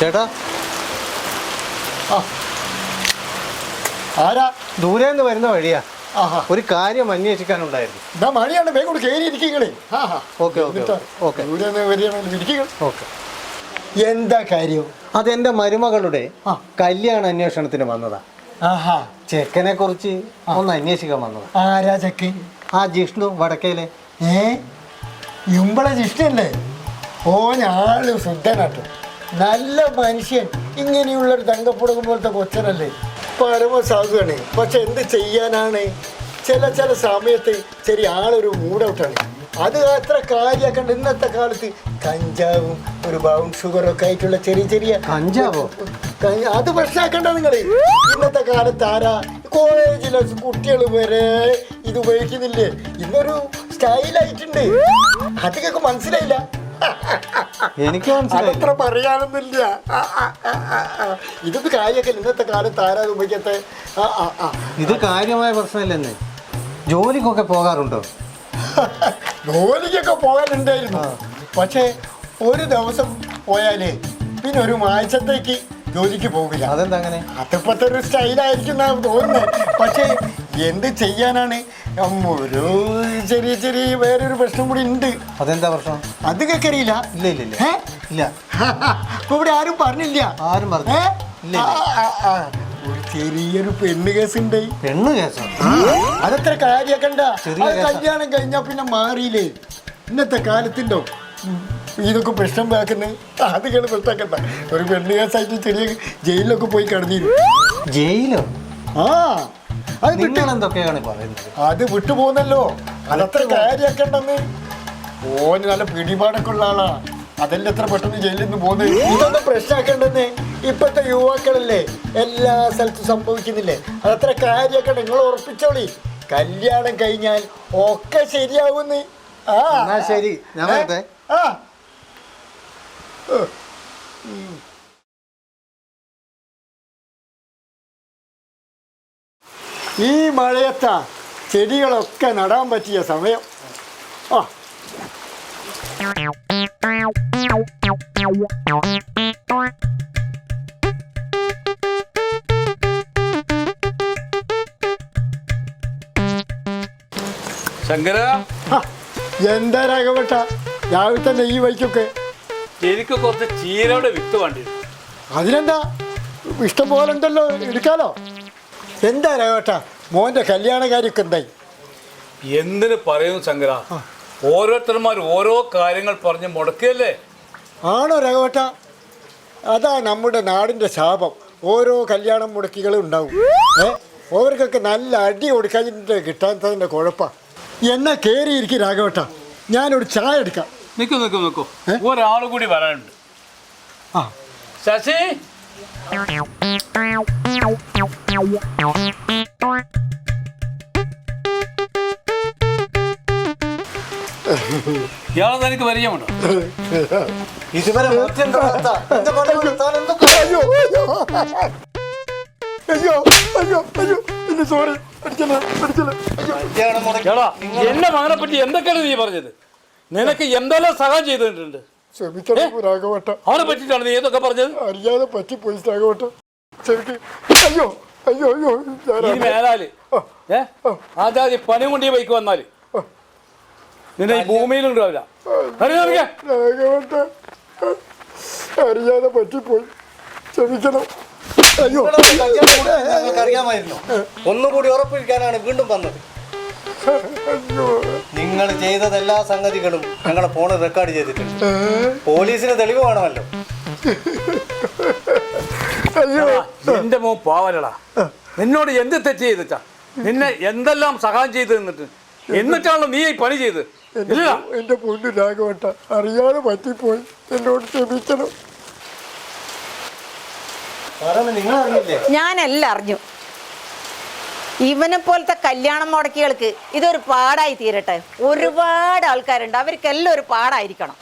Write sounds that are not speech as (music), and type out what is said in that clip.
ചേട്ടാ. ആ ആരാ? ദൂരെ നിന്ന് വരുന്ന വഴിയാ. ആഹാ. ഒരു കാര്യം അന്വേഷിക്കാനുണ്ടായിരുന്നു. എന്നാ മണിയാണ് വേഗം കൂടി കയറി ഇരിക്കങ്ങളെ ഓക്കെ, ഓക്കെ, ഓക്കെ. ഇരിക്കുക ഓക്കെ. എന്താ കാര്യം? അതെന്റെ മരുമകളുടെ കല്യാണ അന്വേഷണത്തിന് വന്നതാ. ആഹാ. ചെക്കനെ കുറിച്ച് ഒന്ന് അന്വേഷിക്കാൻ വന്നത്. ആരാ ചെക്ക്? ആ ജിഷ്ണു വടക്കേലെ. ഏ? ഇമ്പളെ ജിഷ്ണല്ലേ ഓ ആൾ ശുദ്ധനാട്ടോ നല്ല മനുഷ്യൻ. ഇങ്ങനെയുള്ളൊരു തങ്കപ്പുടകം പോലത്തെ കൊച്ചനല്ലേ? പരമസാധുവാണ് പക്ഷെ എന്ത് ചെയ്യാനാണ്? ചില ചില സമയത്ത് ചെറിയ ആളൊരു മൂടൗട്ടാണ് അത് അത്ര കാര്യമാക്കണ്ട ഇന്നത്തെ കാലത്ത് കഞ്ചാവും ഒരു ബൗൺ ഷുഗറും ഒക്കെ ആയിട്ടുള്ള ചെറിയ ചെറിയ കഞ്ചാവോ? കഞ്ച- അത് പ്രശ്നമാക്കണ്ട നിങ്ങൾ. ഇന്നത്തെ കാലത്ത് ആരാ? കോളേജിലെ കുട്ടികൾ വരെ ഇത് ഉപയോഗിക്കുന്നില്ലേ? ഇന്നൊരു സ്റ്റൈലായിട്ടുണ്ട് അതൊക്കെ മനസ്സിലായില്ല. എനിക്ക് അത്ര അതത്ര പറയാനൊന്നുമില്ല. ഇതൊക്കെ കാര്യമൊക്കെ ഇന്നത്തെ കാലം ആരാ ഉപയോഗിക്കാത്ത. ഇത് കാര്യമായ പ്രശ്നമില്ലെന്ന്. ജോലിക്കൊക്കെ പോകാറുണ്ടോ? (laughs) ജോലിക്കൊക്കെ പോകാനുണ്ടായിരുന്നു. പക്ഷേ ഒരു ദിവസം പോയാലേ പിന്നെ ഒരു മാസത്തേക്ക് ജോലിക്ക് പോകില്ല അതെന്താ അങ്ങനെ? അതിപ്പോഴത്തെ ഒരു സ്റ്റൈലായിരിക്കും തോന്നുന്നത് പക്ഷേ എന്ത് ചെയ്യാനാണ്? ഒരു ചെറിയ ചെറിയ വേറൊരു പ്രശ്നം കൂടി ഉണ്ട്. അതെന്താ പ്രശ്നം? അത് കേക്കറിയില്ല ഇല്ല ഇല്ല ഇല്ല. ഇല്ല. ഇവിടെ ആരും പറഞ്ഞില്ല. ആരും പറഞ്ഞു. ഒരു ചെറിയൊരു പെണ്ണ് കേസ് ഉണ്ട് പെണ്ണ് കേസ്? അതത്ര കാര്യക്കണ്ട. കല്യാണം കഴിഞ്ഞാ പിന്നെ മാറിയില്ലേ? ഇന്നത്തെ കാലത്തിണ്ടോ? ഇതൊക്കെ പ്രശ്നം വേക്കുന്നത് അത് കേട്ട് പ്രശ്നക്കണ്ട ഒരു പെണ്ണ് കേസായിട്ട് ചെറിയ ജയിലിലൊക്കെ പോയി കിടന്നിരുന്നു. ജയിലോ? ആ. അത് വിട്ട് നിങ്ങൾ എന്തൊക്കെയാണ് പറയുന്നത്? അത് വിട്ടുപോകുന്നല്ലോ. അതത്ര കാര്യാക്കണ്ടെന്ന്. ഓന് നല്ല പിടിപാടൊക്കെ ഉള്ള ആളാ. അതല്ല എത്ര പെട്ടെന്ന് ജയിലിൽ നിന്ന് പോകുന്നത്? ഇതൊന്നും പ്രശ്നമാക്കേണ്ടെന്ന് ഇപ്പത്തെ യുവാക്കളല്ലേ? എല്ലാ സ്ഥലത്തും സംഭവിക്കുന്നില്ലേ? അതത്ര കാര്യാക്കണ്ട. നിങ്ങൾ ഉറപ്പിച്ചോളി. കല്യാണം കഴിഞ്ഞാൽ ഒക്കെ ശരിയാവുന്ന്. ആ. എന്നാ ശരി. ഞാൻ ഏ? വരട്ടെ. ആ. ഈ മഴയത്ത ചെടികളൊക്കെ നടാൻ പറ്റിയ സമയം. ആ. ശങ്കര. എന്താ രാഘവട്ട? രാവിലെ തന്നെ ഈ വഴിക്കൊക്കെ. എനിക്ക് കുറച്ച് ചീരയുടെ വിത്ത് വേണ്ടി. അതിനെന്താ? ഇഷ്ടം പോലെ ഉണ്ടല്ലോ എടുക്കാലോ? എന്താ രാഘവേട്ടാ മോന്റെ കല്യാണ കാര്യമൊക്കെ എന്തായി? എന്തിന് പറയുന്നു ശങ്കര? ഓരോരുത്തർമാർ ഓരോ കാര്യങ്ങൾ പറഞ്ഞ് മുടക്കിയല്ലേ? ആണോ രാഘവേട്ട? അതാ നമ്മുടെ നാടിന്റെ ശാപം. ഓരോ കല്യാണം മുടക്കികളും ഉണ്ടാവും. ഏ? ഓർക്കൊക്കെ നല്ല അടി കൊടുക്കാതിന്റെ കിട്ടാത്തതിന്റെ കുഴപ്പം. എന്നാ കയറിയിരിക്കും രാഘവട്ട. ഞാനൊരു ചായ എടുക്കാം. നിൽക്കൂ നിൽക്കൂ നിൽക്കൂ? ഒരാൾ കൂടി വരാനുണ്ട്. ആ. ശശി? ഇയാളെ തനിക്ക് പരിചയമുണ്ടോ? ഇതുവരെ മദ്യം തരാത്ത എന്റെ മരുമകൾ താൻ എന്തൊക്കെ അയ്യോ അയ്യോ. അയ്യോ അയ്യോ അയ്യോ. ഇല്ല സോറി എന്റെ മകനെ പറ്റി എന്തൊക്കെയാണ് നീ പറഞ്ഞത്? നിനക്ക് എന്തെല്ലാം സഹായം ചെയ്തിട്ടുണ്ട്? ക്ഷമിക്കണം രാഘവട്ട അവനെ പറ്റിയിട്ടാണ് നീ ഏതൊക്കെ പറഞ്ഞത്? അറിയാതെ പറ്റിപ്പോയി രാഘവട്ട ക്ഷമിക്ക്. അയ്യോ അയ്യോ അയ്യോ ഇനി മേലാൽ. ഏ? ആചാര്യ പണി കൊണ്ട് ഈ ബൈക്ക് വന്നാൽ. നിന്നെ ഈ ഭൂമിയിലുണ്ടാവില്ല രാഘവട്ട അറിയാതെ പറ്റിപ്പോയി. ക്ഷമിക്കണം. അയ്യോ. ഞങ്ങൾക്ക് അറിയാമായിരുന്നു ഒന്നുകൂടി ഉറപ്പിക്കാനാണ് വീണ്ടും വന്നത്. നിങ്ങൾ ചെയ്തത് എല്ലാ സംഗതികളും ഞങ്ങളെ ഫോണിൽ റെക്കോർഡ് ചെയ്തിട്ടുണ്ട്? പോലീസിന് തെളിവ് വേണമല്ലോ. നിന്റെ എന്റെ മോൻ പാവലടാ നിന്നോട് എന്ത് തെറ്റ് ചെയ്തിട്ടാ? നിന്നെ എന്തെല്ലാം സഹായം ചെയ്തു നിന്നിട്ട്? എന്നിട്ടാണല്ലോ നീ ഈ പണി ചെയ്ത്? ഇല്ല. എന്റെ പൊന്നു രാഘവട്ട അറിയാതെ പറ്റിപ്പോയി. എന്നോട് ക്ഷമിക്കണം. ഞാനെല്ലാം അറിഞ്ഞു. ഇവനെ പോലത്തെ കല്യാണം മുടക്കികൾക്ക് ഇതൊരു പാടായി തീരട്ടെ. ഒരുപാട് ആൾക്കാരുണ്ട്. അവർക്കെല്ലാം ഒരു പാടായിരിക്കണം.